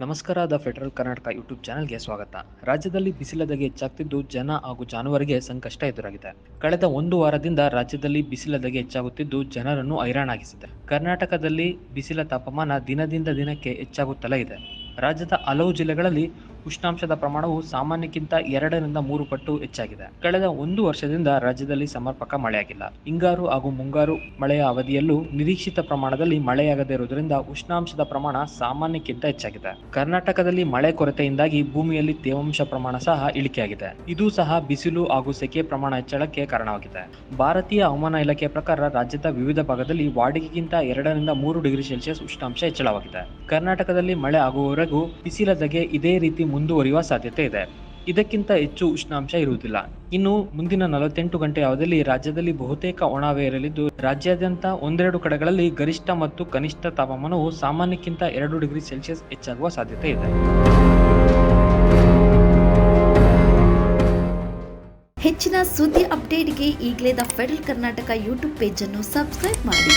ನಮಸ್ಕಾರ, the Federal Karnataka YouTube ಚಾನೆಲ್ಗೆ ಸ್ವಾಗತ. ರಾಜ್ಯದಲ್ಲಿ ಬಿಸಿಲದಗೆ ಹೆಚ್ಚಾಗ್ತಿದ್ದು ಜನ ಹಾಗೂ ಜಾನುವಾರಿಗೆ ಸಂಕಷ್ಟ ಎದುರಾಗಿದೆ. ಕಳೆದ ಒಂದು ವಾರದಿಂದ ರಾಜ್ಯದಲ್ಲಿ ಬಿಸಿಲದಗೆ ಹೆಚ್ಚಾಗುತ್ತಿದ್ದು ಜನರನ್ನು ಹೈರಾಣಾಗಿಸಿದೆ. ಕರ್ನಾಟಕದಲ್ಲಿ ಬಿಸಿಲ ತಾಪಮಾನ ದಿನದಿಂದ ದಿನಕ್ಕೆ ಹೆಚ್ಚಾಗುತ್ತಲೇ ಇದೆ. ರಾಜ್ಯದ ಹಲವು ಜಿಲ್ಲೆಗಳಲ್ಲಿ ಉಷ್ಣಾಂಶದ ಪ್ರಮಾಣವು ಸಾಮಾನ್ಯಕ್ಕಿಂತ ಎರಡರಿಂದ ಮೂರು ಪಟ್ಟು ಹೆಚ್ಚಾಗಿದೆ. ಕಳೆದ ಒಂದು ವರ್ಷದಿಂದ ರಾಜ್ಯದಲ್ಲಿ ಸಮರ್ಪಕ ಮಳೆಯಾಗಿಲ್ಲ. ಹಿಂಗಾರು ಹಾಗೂ ಮುಂಗಾರು ಮಳೆಯ ಅವಧಿಯಲ್ಲೂ ನಿರೀಕ್ಷಿತ ಪ್ರಮಾಣದಲ್ಲಿ ಮಳೆಯಾಗದೇ ಇರುವುದರಿಂದ ಉಷ್ಣಾಂಶದ ಪ್ರಮಾಣ ಸಾಮಾನ್ಯಕ್ಕಿಂತ ಹೆಚ್ಚಾಗಿದೆ. ಕರ್ನಾಟಕದಲ್ಲಿ ಮಳೆ ಕೊರತೆಯಿಂದಾಗಿ ಭೂಮಿಯಲ್ಲಿ ತೇವಾಂಶ ಪ್ರಮಾಣ ಸಹ ಇಳಿಕೆಯಾಗಿದೆ. ಇದು ಸಹ ಬಿಸಿಲು ಹಾಗೂ ಸೆಕೆ ಪ್ರಮಾಣ ಹೆಚ್ಚಳಕ್ಕೆ ಕಾರಣವಾಗಿದೆ. ಭಾರತೀಯ ಹವಾಮಾನ ಇಲಾಖೆ ಪ್ರಕಾರ ರಾಜ್ಯದ ವಿವಿಧ ಭಾಗದಲ್ಲಿ ವಾಡಿಕೆಗಿಂತ ಎರಡರಿಂದ ಮೂರು ಡಿಗ್ರಿ ಸೆಲ್ಸಿಯಸ್ ಉಷ್ಣಾಂಶ ಹೆಚ್ಚಳವಾಗಿದೆ. ಕರ್ನಾಟಕದಲ್ಲಿ ಮಳೆ ಆಗುವವರೆಗೂ ಬಿಸಿಲದಗೆ ಇದೇ ರೀತಿ ಮುಂದುವರಿಯುವ ಸಾಧ್ಯತೆ ಇದೆ. ಇದಕ್ಕಿಂತ ಹೆಚ್ಚು ಉಷ್ಣಾಂಶ ಇರುವುದಿಲ್ಲ. ಇನ್ನು ಮುಂದಿನ ನಲವತ್ತೆಂಟು ಗಂಟೆ ಅವಧಿಯಲ್ಲಿ ರಾಜ್ಯದಲ್ಲಿ ಬಹುತೇಕ ಒಣಹವೆ ಇರಲಿದ್ದು ರಾಜ್ಯಾದ್ಯಂತ ಒಂದೆರಡು ಕಡೆಗಳಲ್ಲಿ ಗರಿಷ್ಠ ಮತ್ತು ಕನಿಷ್ಠ ತಾಪಮಾನವು ಸಾಮಾನ್ಯಕ್ಕಿಂತ ಎರಡು ಡಿಗ್ರಿ ಸೆಲ್ಸಿಯಸ್ ಹೆಚ್ಚಾಗುವ ಸಾಧ್ಯತೆ ಇದೆ. ಹೆಚ್ಚಿನ ಸುದ್ದಿ ಅಪ್ಡೇಟ್ಗೆ ಈಗಲೇ ದ ಫೆಡರಲ್ ಕರ್ನಾಟಕ ಯೂಟ್ಯೂಬ್ ಪೇಜನ್ನು ಸಬ್ಸ್ಕ್ರೈಬ್ ಮಾಡಿ.